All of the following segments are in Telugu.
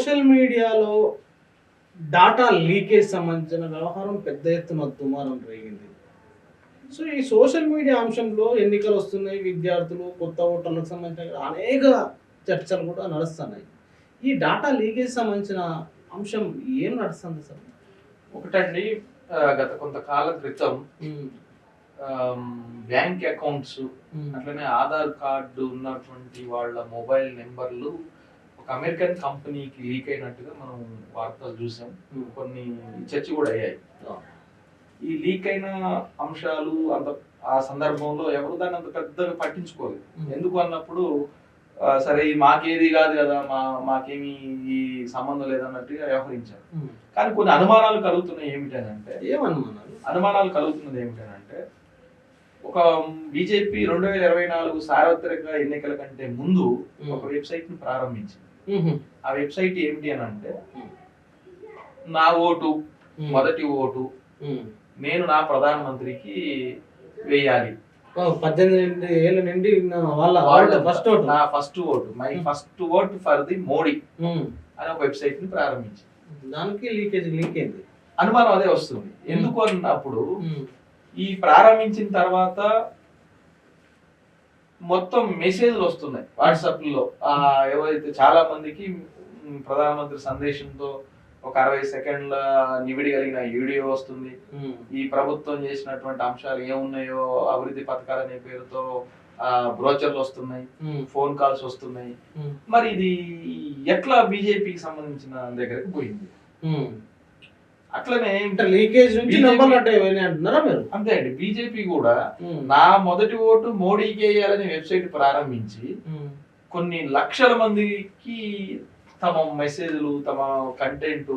సోషల్ మీడియాలో డాటా లీకేజ్ సంబంధించిన వ్యవహారం పెద్ద ఎత్తున దుమారం రేగింది. సో ఈ సోషల్ మీడియా అంశంలో ఎన్నికలు వస్తున్నాయి విద్యార్థులు కొత్త ఓటర్లకు సంబంధించిన అనేక చర్చలు కూడా నడుస్తున్నాయి. ఈ డాటా లీకేజ్ సంబంధించిన అంశం ఏం నడుస్తుంది సార్? ఒకటండి గత కొంతకాలం క్రితం బ్యాంక్ అకౌంట్స్ అట్లనే ఆధార్ కార్డు ఉన్నటువంటి వాళ్ళ మొబైల్ నెంబర్లు ఒక అమెరికన్ కంపెనీకి లీక్ అయినట్టుగా మనం వార్తలు చూసాం. కొన్ని చర్చ కూడా అయ్యాయి. ఈ లీక్ అయిన అంశాలు అంత ఆ సందర్భంలో ఎవరు దాన్ని అంత పెద్దగా పట్టించుకోలేదు. ఎందుకు అన్నప్పుడు సరే మాకేది కాదు కదా మా మాకేమీ ఈ సంబంధం లేదన్నట్టుగా వ్యవహరించారు. కానీ కొన్ని అనుమానాలు కలుగుతున్నాయి ఏమిటనంటే ఏమనుమానాలు? అనుమానాలు కలుగుతున్నది ఏమిటనంటే ఒక బీజేపీ రెండు వేల ఇరవై నాలుగు సార్వత్రిక ఎన్నికల కంటే ముందు ఒక వెబ్సైట్ని ప్రారంభించింది. ఆ వెబ్సైట్ ఏమిటి అని అంటే నా ఓటు మొదటి ఓటు నేను నా ప్రధానమంత్రికి వేయాలి. పద్దెనిమిది ఏళ్ళ నుండి నా వాళ్ళ వాళ్ళ ఫస్ట్ ఓటు. నా first vote my. First vote for the Modi. అనే ఒక వెబ్సైట్ని ప్రారంభించింది దానికి లీకేజ్ లీక్ అయింది అనుమానం అదే వస్తుంది. ఎందుకు అన్నప్పుడు. ఈ ప్రారంభించిన తర్వాత మొత్తం మెసేజ్లు వస్తున్నాయి వాట్సాప్లో ఆ ఎవరైతే చాలా మందికి ప్రధానమంత్రి సందేశంతో ఒక అరవై సెకండ్ల నివిడి కలిగిన వీడియో వస్తుంది. ఈ ప్రభుత్వం చేసినటువంటి అంశాలు ఏమున్నాయో అభివృద్ధి పథకాలు అనే పేరుతో ఆ బ్రోచర్లు వస్తున్నాయి. ఫోన్ కాల్స్ వస్తున్నాయి. మరి ఇది ఎట్లా బీజేపీకి సంబంధించిన దగ్గరికి పోయింది. అట్లనే అంటే లీకేజ్ నుంచి నంబర్లు అంటే అంటున్నారా మీరు అంతే అండి బీజేపీ కూడా. నా మొదటి ఓటు మోడీకి వేయాలని వెబ్సైట్ ప్రారంభించి. కొన్ని లక్షల మందికి తమ మెసేజ్లు తమ కంటెంట్.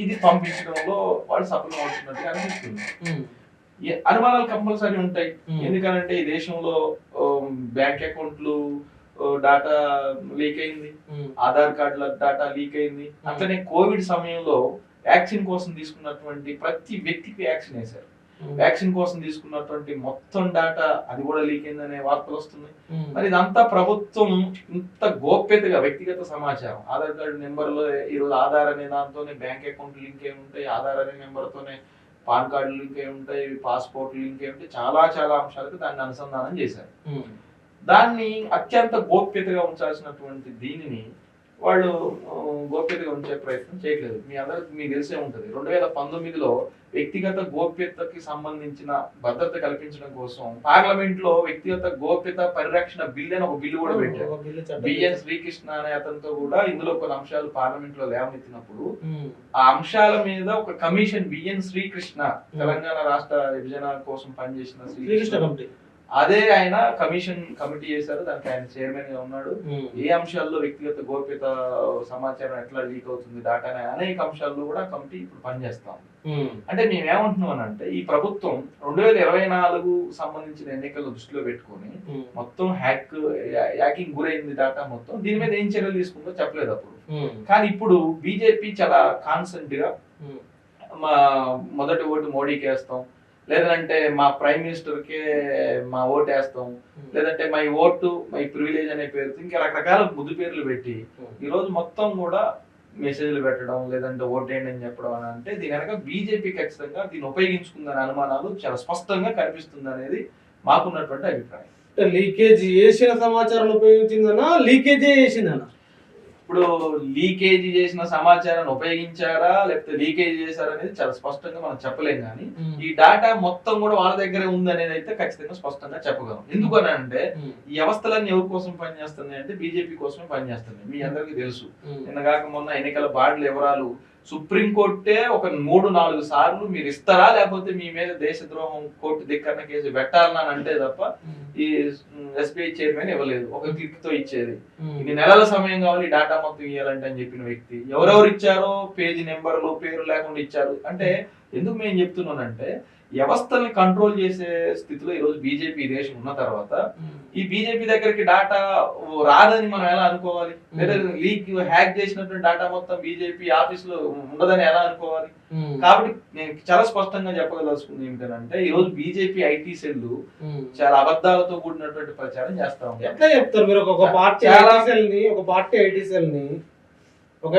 ఇది పంపించడంలో వాళ్ళు సఫలం అవుతున్నట్టుగా అనిపిస్తుంది అనుమానాలు కంపల్సరీ ఉంటాయి. ఎందుకంటే ఈ దేశంలో బ్యాంక్ అకౌంట్లు డాటా లీక్ అయింది. ఆధార్ కార్డుల డాటా లీక్ అయింది అట్లనే కోవిడ్ సమయంలో వ్యాక్సిన్ కోసం తీసుకున్నటువంటి ప్రతి వ్యక్తికి వ్యాక్సిన్ వేశారు. వ్యాక్సిన్ కోసం తీసుకున్నటువంటి మొత్తం డాటా అది కూడా లీక్ అయిందనే వార్తలు వస్తున్నాయి ఉమ్. మరి ఇదంతా ప్రభుత్వం ఇంత గోప్యతగా వ్యక్తిగత సమాచారం ఆధార్ కార్డు నెంబర్లో ఈరోజు ఆధార్ అనే దాంతోనే బ్యాంక్ అకౌంట్ లింక్ అయి ఉంటాయి ఆధార్ అనే నెంబర్తోనే పాన్ కార్డు లింక్ అయి ఉంటాయి పాస్పోర్ట్ లింక్ అయి ఉంటాయి చాలా చాలా అంశాలకు దాన్ని అనుసంధానం చేశారు ఉమ్. దాన్ని అత్యంత గోప్యతగా ఉంచాల్సినటువంటి దీనిని వాళ్ళు గోప్యతగా ఉంచే ప్రయత్నం చేయట్లేదు. మీ అందరికి మీకు తెలిసే ఉంటది. రెండు వేల పంతొమ్మిదిలో వ్యక్తిగత గోప్యతకి సంబంధించిన భద్రత కల్పించడం కోసం పార్లమెంట్లో వ్యక్తిగత గోప్యత పరిరక్షణ బిల్ అని ఒక బిల్లు కూడా పెట్టారు. బిఎన్ శ్రీకృష్ణ అనే అతనితో కూడా ఇందులో కొన్ని అంశాలు పార్లమెంట్లో లేవనెత్తినప్పుడు. ఆ అంశాల మీద ఒక కమిషన్ బిఎన్ శ్రీకృష్ణ తెలంగాణ రాష్ట్ర విభజన కోసం పనిచేసిన శ్రీకృష్ణ శ్రీకృష్ణ కమిటీ. అదే ఆయన కమిషన్ కమిటీ చేశారు దానికి ఆయన చైర్మన్గా ఉన్నాడు. ఏ అంశాల్లో వ్యక్తిగత గోప్యత సమాచారం ఎట్లా లీక్ అవుతుంది డాటా అనే అనేక అంశాల్లో కూడా కమిటీ ఇప్పుడు పనిచేస్తాం. అంటే మేము ఏమంటున్నాం అని అంటే ఈ ప్రభుత్వం రెండు వేల ఇరవై నాలుగు సంబంధించిన ఎన్నికలు దృష్టిలో పెట్టుకొని. మొత్తం హ్యాక్ హ్యాకింగ్ గురైంది డాటా మొత్తం దీని మీద ఏం చర్యలు తీసుకుందో చెప్పలేదు అప్పుడు. కానీ ఇప్పుడు బీజేపీ చాలా కాన్సెంట్గా. మా మొదటి ఓటు మోడీకి వేస్తాం లేదంటే మా ప్రైమ్ మినిస్టర్ కే మా ఓటు వేస్తాం. లేదంటే మై ఓటు మై ప్రివిలేజ్ అనే పేరుతో ఇంకా రకరకాల ముద్దు పేర్లు పెట్టి ఈ రోజు మొత్తం కూడా మెసేజ్లు పెట్టడం లేదంటే ఓటేయండి అని చెప్పడం అని అంటే దీని వెనక బీజేపీ ఖచ్చితంగా దీన్ని ఉపయోగించుకుందనే అనుమానాలు చాలా స్పష్టంగా కనిపిస్తుంది అనేది మాకున్నటువంటి అభిప్రాయం. అంటే లీకేజ్ చేసిన సమాచారం ఉపయోగించిందనా లీకేజే చేసిందనా ఇప్పుడు లీకేజీ చేసిన సమాచారాన్ని ఉపయోగించారా లేకపోతే లీకేజ్ చేశారా అనేది చాలా స్పష్టంగా మనం చెప్పలేం కానీ ఈ డాటా మొత్తం కూడా వాళ్ళ దగ్గరే ఉంది అనేది అయితే ఖచ్చితంగా స్పష్టంగా చెప్పగలం. ఎందుకు అని అంటే. ఈ వ్యవస్థలన్నీ ఎవరి కోసం పనిచేస్తున్నాయి అంటే బీజేపీ కోసమే పనిచేస్తున్నాయి. మీ అందరికీ తెలుసు. ఉమ్. నిన్న కాక మొన్న ఎన్నికల బాండ్ల వివరాలు సుప్రీంకోర్టే ఒక మూడు నాలుగు సార్లు మీరు ఇస్తారా లేకపోతే మీ మీద దేశద్రోహం కోర్టు ధిక్కరణ కేసు పెట్టాలని అని అంటే తప్ప ఈ ఎస్బీఐ చైర్మన్ ఇవ్వలేదు. ఒక క్లిక్తో ఇచ్చేది. ఉమ్. ఇన్ని నెలల సమయం కావాలి ఈ డేటా మొత్తం ఇవ్వాలంటే అని చెప్పిన వ్యక్తి. ఎవరెవరు ఇచ్చారో? పేజీ నెంబర్లు పేరు లేకుండా ఇచ్చారు. అంటే ఎందుకు మేము చెప్తున్నానంటే వ్యవస్థల్ని కంట్రోల్ చేసే స్థితిలో ఈ రోజు బీజేపీ దేశం ఉన్న తర్వాత ఉమ్. ఈ బీజేపీ దగ్గరికి డాటా రాదని మనం ఎలా అనుకోవాలి లేదా లీక్ హ్యాక్ చేసినటువంటి డాటా మొత్తం బీజేపీ ఆఫీస్లో ఉండదని ఎలా అనుకోవాలి ఉమ్. కాబట్టి నేను చాలా స్పష్టంగా చెప్పగలుచుకుంది ఏమిటంటే ఈ రోజు బీజేపీ ఐటీ సెల్. చాలా అబద్ధాలతో కూడినటువంటి ప్రచారం చేస్తా ఉంటారు ఎట్లా చెప్తారు మీరు ఒక- పార్టీ చాలా- ఐటీ సెల్ని ఒక పార్టీ ఐటీ సెల్ని ఒక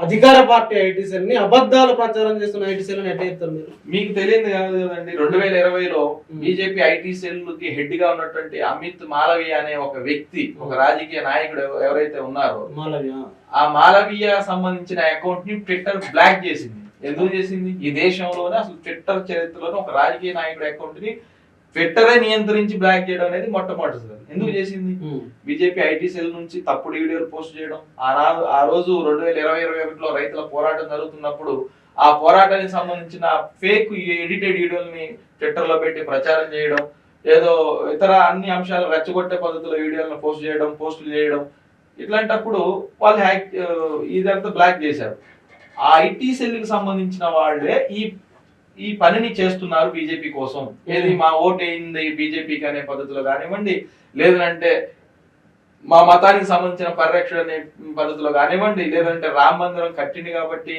అధికార పార్టీ ఐటీ సెల్ని అబద్ధాలు ప్రచారం చేస్తున్న ఐటీ సెల్ ఎట్లా చెప్తారు మీరు? మీకు తెలియదు కాదు కదండి రెండు వేల ఇరవైలో. బీజేపీ ఐటీ సెల్కి హెడ్గా ఉన్నటువంటి అమిత్ మాలవీయ అనే ఒక వ్యక్తి ఒక రాజకీయ నాయకుడు ఎవ- ఎవరైతే ఉన్నారో మాలవ్య. ఆ మాలవీయ సంబంధించిన అకౌంట్ని ట్విట్టర్ బ్లాక్ చేసింది. ఎందుకు చేసింది? ఈ దేశంలోనే అసలు ట్విట్టర్ చరిత్రలోనే ఒక రాజకీయ నాయకుడి అకౌంట్ని ట్విట్టరే నియంత్రించి బ్లాక్ చేయడం అనేది మొట్టమొదటిసారి. ఎందుకు చేసింది? బీజేపీ ఐటీ సెల్ నుంచి తప్పుడు వీడియోలు పోస్ట్ చేయడం ఆ ఆ రోజు రెండు వేల ఇరవై ఇరవై ఒకటిలో రైతుల పోరాటం జరుగుతున్నప్పుడు ఆ పోరాటానికి సంబంధించిన ఫేక్ ఎడిటెడ్ వీడియోల్ని ట్విట్టర్లో పెట్టి ప్రచారం చేయడం ఏదో ఇతర అన్ని అంశాలు రెచ్చగొట్టే పద్ధతిలో వీడియోలను పోస్ట్ చేయడం పోస్టులు చేయడం ఇట్లాంటప్పుడు వాళ్ళు హ్యాక్ ఇదంతా బ్లాక్ చేశారు. ఆ ఐటీ సెల్కి సంబంధించిన వాళ్ళే ఈ ఈ పనిని చేస్తున్నారు బీజేపీ కోసం ఏది మా ఓటు అయింది బీజేపీకి అనే పద్ధతిలో కానివ్వండి లేదంటే మా మతానికి సంబంధించిన పరిరక్షణ అనే పద్ధతిలో కానివ్వండి లేదంటే రామ మందిరం కట్టింది కాబట్టి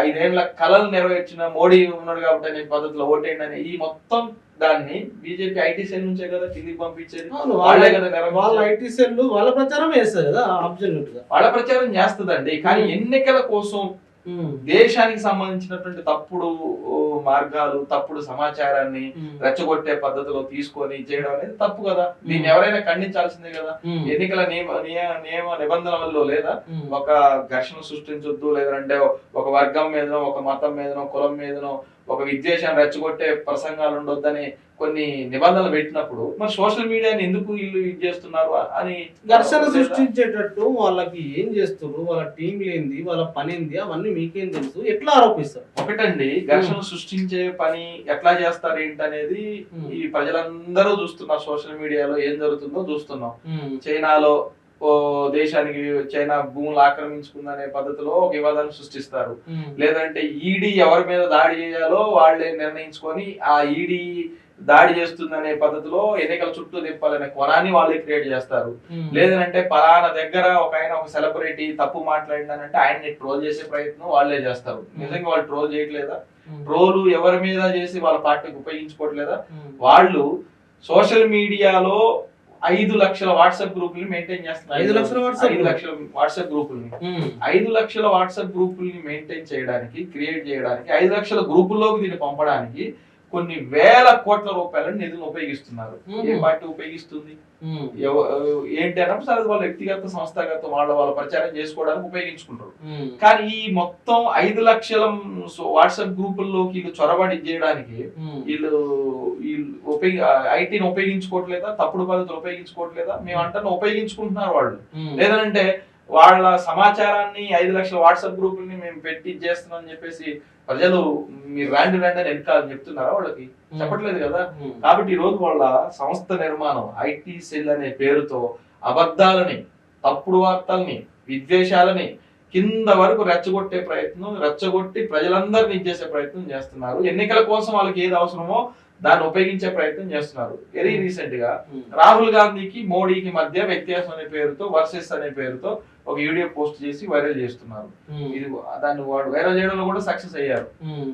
ఐదేళ్ళ కళలు నెరవేర్చిన మోడీ ఉన్నాడు కాబట్టి అనే పద్ధతిలో ఓటేయండి అనే ఈ మొత్తం దాన్ని బీజేపీ ఐటీ సెల్ నుంచే కదా కిందికి పంపించేది వాళ్ళే కదా. వాళ్ళ ఐటీ సెల్ వాళ్ళ ప్రచారం చేస్తారు కదా వాళ్ళ ప్రచారం చేస్తుందండి కానీ. ఎన్నికల కోసం దేశానికి సంబంధించినటువంటి తప్పుడు మార్గాలు తప్పుడు సమాచారాన్ని రెచ్చగొట్టే పద్ధతిలో తీసుకొని చేయడం అనేది తప్పు కదా. దీన్ని ఎవరైనా ఖండించాల్సిందే కదా. ఎన్నికల నియమ నియ- నియమ నిబంధనలలో లేదా ఒక ఘర్షణ సృష్టించొద్దు లేదంటే ఒక వర్గం మీదనో ఒక మతం మీదనో కులం మీదనో ఒక విద్వేషాన్ని రెచ్చగొట్టే ప్రసంగాలు ఉండొద్దని కొన్ని నిబంధనలు పెట్టినప్పుడు మరి సోషల్ మీడియాని ఎందుకు వీళ్ళు ఇది చేస్తున్నారు అని ఘర్షణ? సృష్టించేటట్టు వాళ్ళకి ఏం చేస్తారు వాళ్ళ టీం లేంది వాళ్ళ పని ఏంది? అవన్నీ మీకేం తెలుసు? ఎట్లా ఆరోపిస్తారు? ఒకటండి ఘర్షణ సృష్టించే పని ఎట్లా చేస్తారు ఏంటనేది. ఈ ప్రజలందరూ చూస్తున్నారు. సోషల్ మీడియాలో ఏం జరుగుతుందో చూస్తున్నాం. చైనాలో ఓ దేశానికి చైనా భూములు ఆక్రమించుకుందనే పద్ధతిలో ఒక వివాదాన్ని సృష్టిస్తారు. లేదంటే ఈడీ ఎవరి మీద దాడి చేయాలో వాళ్ళే నిర్ణయించుకొని ఆ ఈడీ దాడి చేస్తుందనే పద్ధతిలో ఎన్నికల చుట్టూ తిప్పాలనే కొనాన్ని వాళ్ళే క్రియేట్ చేస్తారు. లేదంటే పలానా దగ్గర ఒక ఆయన ఒక సెలబ్రిటీ తప్పు మాట్లాడిందనంటే ఆయన్ని ట్రోల్ చేసే ప్రయత్నం వాళ్ళే చేస్తారు. నిజంగా వాళ్ళు ట్రోల్ చేయట్లేదా? ట్రోల్ ఎవరి మీద చేసి వాళ్ళ పార్టీకి ఉపయోగించుకోవట్లేదా? వాళ్ళు సోషల్ మీడియాలో ఐదు లక్షల వాట్సాప్ గ్రూపుల్ని మెయింటైన్ చేస్తున్నారు. ఐదు లక్షల WhatsApp ఐదు లక్షల వాట్సాప్ గ్రూపుల్ని. ఐదు లక్షల వాట్సాప్ గ్రూపుల్ని మెయింటైన్ చేయడానికి క్రియేట్ చేయడానికి ఐదు లక్షల గ్రూపుల్లోకి దీన్ని పంపడానికి కొన్ని వేల కోట్ల రూపాయలను నిధులు ఉపయోగిస్తున్నారు. ఏ. పార్టీ ఉపయోగిస్తుంది? ఏంటి అన్నప్పుడు సరే వాళ్ళ వ్యక్తిగత సంస్థాగత వాళ్ళ వాళ్ళ ప్రచారం చేసుకోవడానికి ఉపయోగించుకుంటారు. కానీ ఈ మొత్తం ఐదు లక్షల వాట్సాప్ గ్రూపుల్లోకి వీళ్ళు చొరబడి చేయడానికి వీళ్ళు వీళ్ళు ఉపయోగి ఐటీని ఉపయోగించుకోవట్లేదా? తప్పుడు పద్ధతులు ఉపయోగించుకోవట్లేదా? మేము అంటే ఉపయోగించుకుంటున్నారు వాళ్ళు. లేదంటే వాళ్ళ సమాచారాన్ని ఐదు లక్షల వాట్సాప్ గ్రూపుల్ని మేము పెట్టి చేస్తున్నాం అని చెప్పేసి ప్రజలు మీరు రాండి రాండి అని వెనకాలని చెప్తున్నారా వాళ్ళకి? చెప్పట్లేదు కదా. కాబట్టి ఈ రోజు వాళ్ళ సంస్థ నిర్మాణం ఐటీ సెల్ అనే పేరుతో అబద్ధాలని తప్పుడు వార్తల్ని విద్వేషాలని కింద వరకు రెచ్చగొట్టే ప్రయత్నం రెచ్చగొట్టి ప్రజలందరినీ ఇచ్చేసే ప్రయత్నం చేస్తున్నారు. ఎన్నికల కోసం వాళ్ళకి ఏది అవసరమో దాన్ని ఉపయోగించే ప్రయత్నం చేస్తున్నారు. వెరీ రీసెంట్గా రాహుల్ గాంధీకి మోడీకి మధ్య వ్యత్యాసం అనే పేరుతో వర్సెస్ అనే పేరుతో ఒక వీడియో పోస్ట్ చేసి వైరల్ చేస్తున్నారు. ఇది దాన్ని వాడు వైరల్ చేయడంలో కూడా సక్సెస్ అయ్యారు.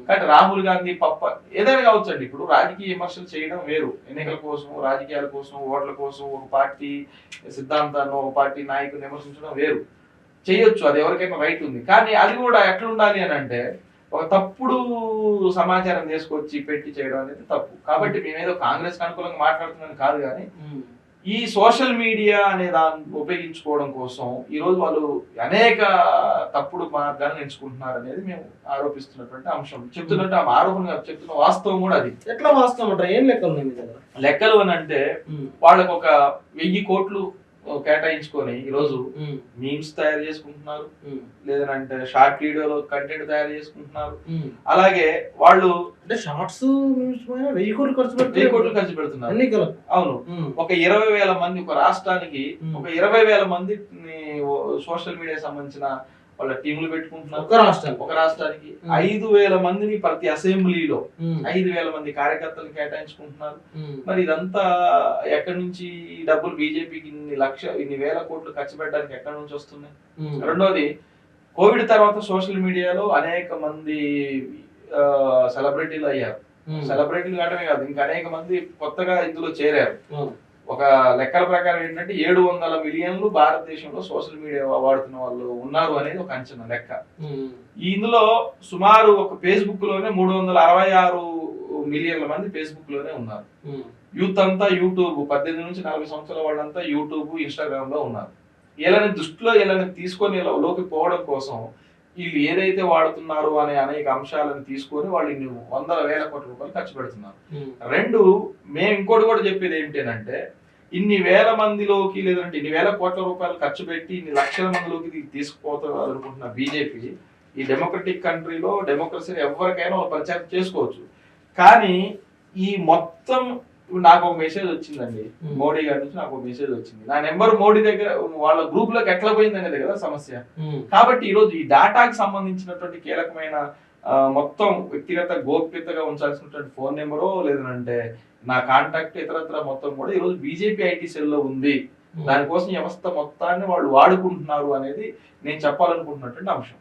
కానీ రాహుల్ గాంధీ పప్ప ఏదైనా కావచ్చండి. ఇప్పుడు రాజకీయ విమర్శలు చేయడం వేరు. ఎన్నికల కోసం రాజకీయాల కోసం ఓట్ల కోసం ఒక పార్టీ సిద్ధాంతాన్ని ఒక పార్టీ నాయకుని విమర్శించడం వేరు. చేయొచ్చు. అది ఎవరికైనా రైట్ ఉంది. కానీ అది కూడా ఎట్లా ఉండాలి అని అంటే ఒక తప్పుడు సమాచారం తీసుకొచ్చి పెట్టి చేయడం అనేది తప్పు. కాబట్టి మేమేదో కాంగ్రెస్ అనుకూలంగా మాట్లాడుతున్నాం కాదు కానీ ఈ సోషల్ మీడియా అనే దాన్ని ఉపయోగించుకోవడం కోసం ఈ రోజు వాళ్ళు అనేక తప్పుడు మార్గాలను ఎంచుకుంటున్నారు అనేది మేము ఆరోపిస్తున్నటువంటి అంశం. చెప్తున్నట్టు ఆ ఆరోపణ చెప్తున్న వాస్తవం కూడా అది. ఎట్లా వాస్తవం అంటారు? ఏం లెక్కలు లెక్కలు అని అంటే వాళ్ళకు ఒక వెయ్యి కోట్లు కేటాయించుకొని ఈ రోజు మీమ్స్ తయారు చేసుకుంటున్నారు. లేదంటే షార్ట్ వీడియోలో కంటెంట్ తయారు చేసుకుంటున్నారు. అలాగే వాళ్ళు అంటే షార్ట్స్ వెయ్యి కోట్లు ఖర్చు వెయ్యి కోట్లు ఖర్చు పెడుతున్నారు. ఎన్నికలు అవును. ఒక ఇరవై వేల మంది ఒక రాష్ట్రానికి. ఒక ఇరవై వేల మంది సోషల్ మీడియా సంబంధించిన వాళ్ళ టీములు పెట్టుకుంటున్నారు ఒక రాష్ట్రానికి. ఒక రాష్ట్రానికి. ఐదు వేల మందిని ప్రతి అసెంబ్లీలో ఐదు వేల మంది కార్యకర్తలు కేటాయించుకుంటున్నారు. మరి ఇదంతా ఎక్కడి నుంచి డబ్బులు బీజేపీకి ఇన్ని లక్ష ఇన్ని వేల కోట్లు ఖర్చు పెట్టడానికి ఎక్కడి నుంచి వస్తున్నాయి? రెండోది కోవిడ్ తర్వాత సోషల్ మీడియాలో అనేక మంది సెలబ్రిటీలు అయ్యారు. సెలబ్రిటీలు కావడమే కాదు ఇంకా అనేక మంది కొత్తగా ఇందులో చేరారు. ఒక లెక్కల ప్రకారం ఏంటంటే ఏడు వందల మిలియన్లు భారతదేశంలో సోషల్ మీడియా వాడుతున్న వాళ్ళు ఉన్నారు అనేది ఒక అంచనా లెక్క. ఇందులో సుమారు ఒక ఫేస్బుక్లోనే మూడు వందల అరవై ఆరు మిలియన్ల మంది ఫేస్బుక్లోనే ఉన్నారు యూత్ అంతా యూట్యూబ్ పద్దెనిమిది నుంచి నలభై సంవత్సరాల వాళ్ళంతా యూట్యూబ్ ఇన్స్టాగ్రామ్లో ఉన్నారు. వీళ్ళని దృష్టిలో వీళ్ళని తీసుకొని లోకి పోవడం కోసం వీళ్ళు ఏదైతే వాడుతున్నారు అనే అనేక అంశాలను తీసుకొని వాళ్ళు ఇన్ని వందల వేల కోట్ల రూపాయలు ఖర్చు పెడుతున్నారు. రెండు మేము ఇంకోటి కూడా చెప్పేది ఏంటంటే ఇన్ని వేల మందిలోకి లేదంటే ఇన్ని వేల కోట్ల రూపాయలు ఖర్చు పెట్టి ఇన్ని లక్షల మందిలోకి తీసుకుపోతారు అనుకుంటున్న బీజేపీ ఈ డెమోక్రటిక్ కంట్రీలో డెమోక్రసీని ఎవరికైనా ప్రచారం చేసుకోవచ్చు. కానీ ఈ మొత్తం ఇప్పుడు నాకు ఒక మెసేజ్ వచ్చిందండి. మోడీ గారి నుంచి నాకు ఒక మెసేజ్ వచ్చింది. నా నెంబర్ మోడీ దగ్గర వాళ్ళ గ్రూప్లోకి ఎట్లా పోయింది అనేది కదా సమస్య. కాబట్టి ఈ రోజు ఈ డేటాకి సంబంధించినటువంటి కీలకమైన మొత్తం వ్యక్తిగత గోప్యతగా ఉంచాల్సినటువంటి ఫోన్ నెంబరో లేదంటే నా కాంటాక్ట్ ఇతరత్ర మొత్తం కూడా ఈ రోజు బీజేపీ ఐటీ సెల్లో ఉంది. దానికోసం వ్యవస్థ మొత్తాన్ని వాళ్ళు వాడుకుంటున్నారు అనేది నేను చెప్పాలనుకుంటున్నటువంటి అంశం.